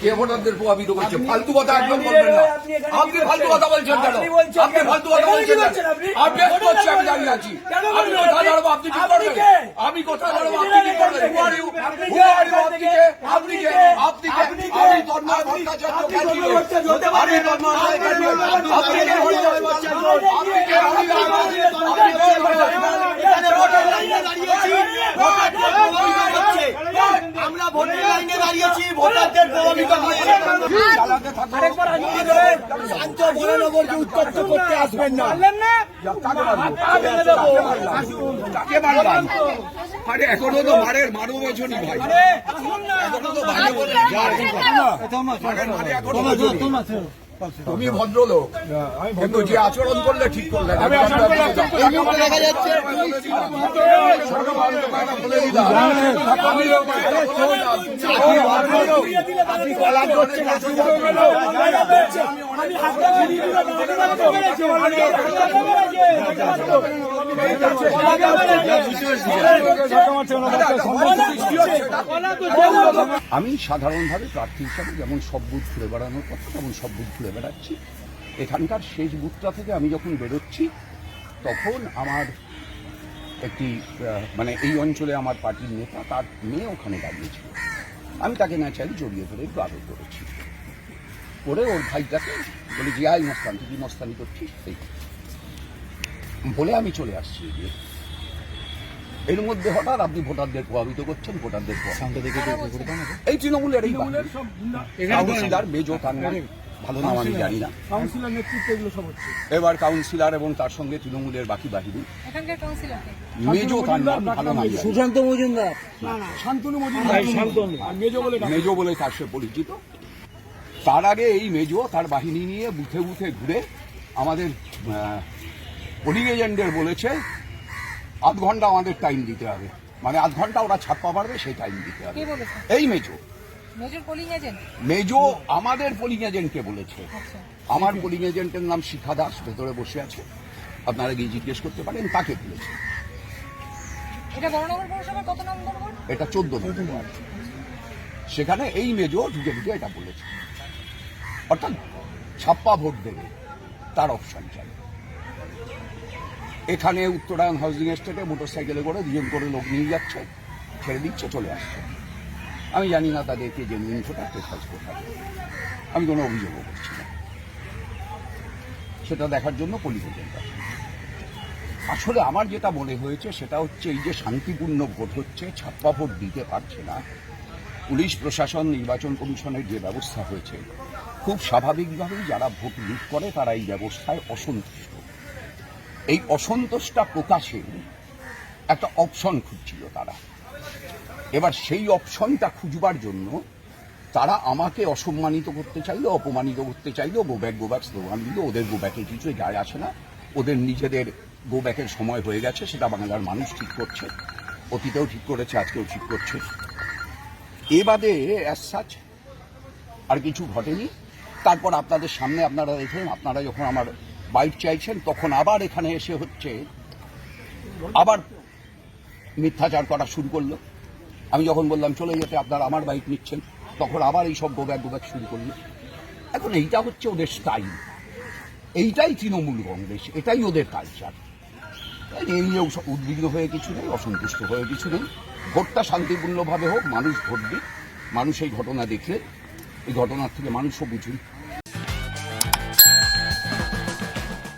কে ভোটারদের প্রভাবিত করছে ফালতু কথা একদম বলবেন না আপনি ফালতু কথা বলছেন কেন আপনি ফালতু কথা বলছেন আপনি করছি আমি দাঁড়িয়ে আছি আমি দাঁড়াবো আপনি কি করবেন আমি কোথায় দাঁড়াবো আপনি কি করবেন Who are you? Who are you? আপনি কে আপনি কে আপনি কে আমি তন্ময় ভট্টাচার্য আমি তন্ময় আপনি কে আপনি কে আমি এখানে ভোটের লাইনে দাঁড়িয়েছি ভোটারদের প্রভাবিত করছে আমরা ভোটের লাইনে দাঁড়িয়েছি ভোটারদের প্রভাবিত করছে শান্ত বরানগরকে উত্তপ্ত করতে আসবেন না কাকে মারলাম আরে এখনও তো মারের মারো বছরই ভাই এখনও তো মারে তুমি ভদ্রলোক। কিন্তু যে আচরণ করলে ঠিক করলে আমি সাধারণভাবে প্রার্থী হিসাবে যেমন সব বুথ ঘুরে বেড়ানোর কথা তেমন সব বুথ ঘুরে বেড়াচ্ছি। এখানকার শেষ বুথটা থেকে আমি যখন বেরোচ্ছি তখন আমার একটি মানে এই অঞ্চলে আমার পার্টির নেতা তার মেয়ে ওখানে দাঁড়িয়েছিল আমি তাকে ন্যাচারালি জড়িয়ে ধরে একটু আদর করেছি। করে ওর ভাইটাকে বলে যে আই মস্তান তুই কি মস্তানি করছিস? এই বলে আমি চলে আসছি এগিয়ে। এর মধ্যে হঠাৎ আপনি ভোটারদের প্রভাবিত করছেন ভোটারদের প্রভাবিত এই তৃণমূলের এই বাহিনী। কাউন্সিলর মেজো কান্না। ভালো নাম আমি জানি না। এবার কাউন্সিলর এবং তার সঙ্গে তৃণমূলের বাকি বাহিনী। মেজো কান্না ভালো নাম সুশান্ত মজুমদার। শান্তনু মজুমদার। মেজো বলে ডাকে। মেজো বলে তার সে পরিচিত? তার আগে এই মেজো তার বাহিনী নিয়ে বুথে বুথে ঘুরে আমাদের পোলিং এজেন্টদের বলেছে আধ ঘণ্টা আমাদের টাইম দিতে হবে। মানে আধ ঘণ্টা ওরা ছাপ্পা পারবে সেই টাইম দিতে হবে। এই মেজো। মেজর পোলিং এজেন্ট মেজো আমাদের পোলিং এজেন্টকে বলেছে। আচ্ছা। আমার পোলিং এজেন্টের নাম শিখা দাস ভেতরে বসে আছে। আপনারা গিয়ে জিজ্ঞেস করতে পারেন তাকে বলেছে। এটা বড়নগর পৌরসভার কত নম্বর ওয়ার্ড? এটা চোদ্দ নম্বর সেখানে এই মেজো ঢুকে ঢুকে এটা বলেছে অর্থাৎ ছাপ্পা ভোট দেবে তার অপশন চাই। এখানে উত্তরায়ণ হাউজিং এস্টেটে মোটর সাইকেলে করে দুজন করে লোক নিয়ে যাচ্ছে ছেড়ে দিচ্ছে চলে আসছে। আমি জানি না তাদেরকে জেনুইন ভোটার টেস্টাস কোথায় আমি কোনো অভিযোগও করছি না। সেটা দেখার জন্য পুলিশ এজেন্ট আছে। আসলে আমার যেটা মনে হয়েছে, সেটা হচ্ছে এই যে শান্তিপূর্ণ ভোট হচ্ছে, ছাপ্পা ভোট দিতে পারছে না। পুলিশ প্রশাসন, নির্বাচন কমিশনের যে ব্যবস্থা হয়েছে, খুব স্বাভাবিকভাবেই যারা ভোট লুট করে, তারা এই ব্যবস্থায় অসন্তুষ্ট। এই অসন্তোষটা প্রকাশে একটা অপশন খুঁজছিল তারা। এবার সেই অপশনটা খুঁজবার জন্য তারা আমাকে অসম্মানিত করতে চাইলো, অপমানিত করতে চাইলো go back go back slogan দিল, ওদের গো ব্যাকে কিছুই যায় আসে না। ওদের নিজেদের গো ব্যাকের সময় হয়ে গেছে, সেটা বাংলার মানুষ ঠিক করছে, অতীতেও ঠিক করেছে, আজকেও ঠিক করছে। এ বাদে অ্যাজ সাচ আর কিছু ঘটেনি। তারপর আপনাদের সামনে আপনারা দেখলেন, আপনারা যখন আমার বাইক চাইছেন, তখন আবার এখানে এসে হচ্ছে, আবার মিথ্যাচার করা শুরু করল। আমি যখন বললাম, চলে যেতে, আপনারা আমার বাইক নিচ্ছেন। তখন আবার এই সব গোব্যাক গোব্যাক শুরু করল। এখন এইটা হচ্ছে ওদের স্টাইল এইটাই তৃণমূল কংগ্রেস, এটাই ওদের কালচার এই নিয়ে উদ্বিগ্ন হয়ে কিছু নেই, অসন্তুষ্ট হয়ে কিছু নেই। ভোটটা শান্তিপূর্ণভাবে হোক, মানুষ ভোট দিক, মানুষ এই ঘটনা দেখলে। এই ঘটনার থেকে মানুষও বুঝুন